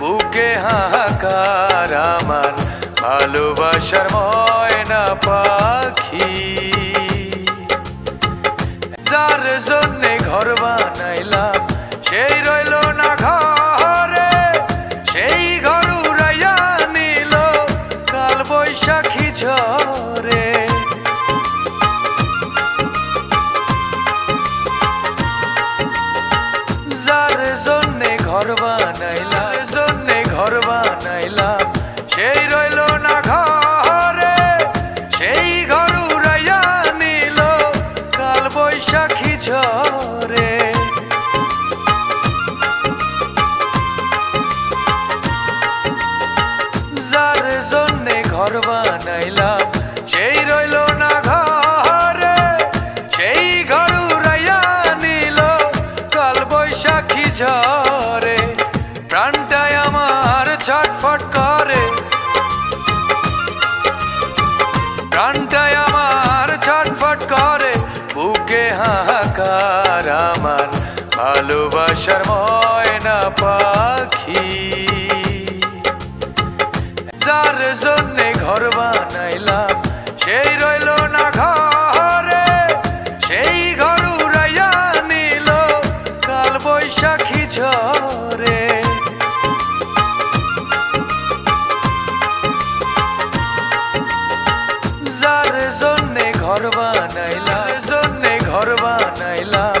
বুকে হাহাকার আমার ভালোবাসার ময়না পাখি। যার জন্যে ঘর বানাইলাম, সেই রইল না ঘরে, সেই ঘর উড়াইয়া নিল কাল বৈশাখী ঝরে যার জন্যে ঘর বৈশাখী ঝরে যার জন্যে ঘর বানাইলাম, সেই রইল না ঘরে। সেই নিল কাল বৈশাখী ঝরে আমার ছটফট করে। প্রাণটায় আমার ভালোবাসার ময়না পাখি। যার জন্যে ঘর বানাইলাম, সেই রইল না ঘরে, সেই ঘর উড়াইয়া নিল কাল বৈশাখী ঝরে যার জন্যে ঘর বানাইলাম জন্যে ঘর বানাইলাম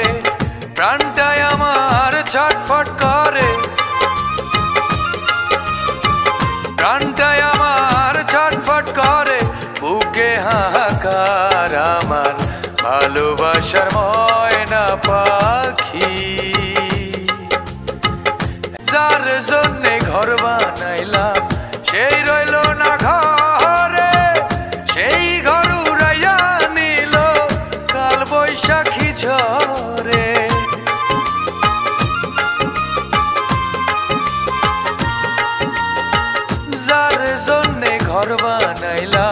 ছটফট করে। প্রাণটায় আমার ছটফট করে। বুকে হাহাকার আমার ভালোবাসার ময়না পাখি। যার জন্যে ঘর বানাইলাম, সেই রইল ঘর বানাইলাম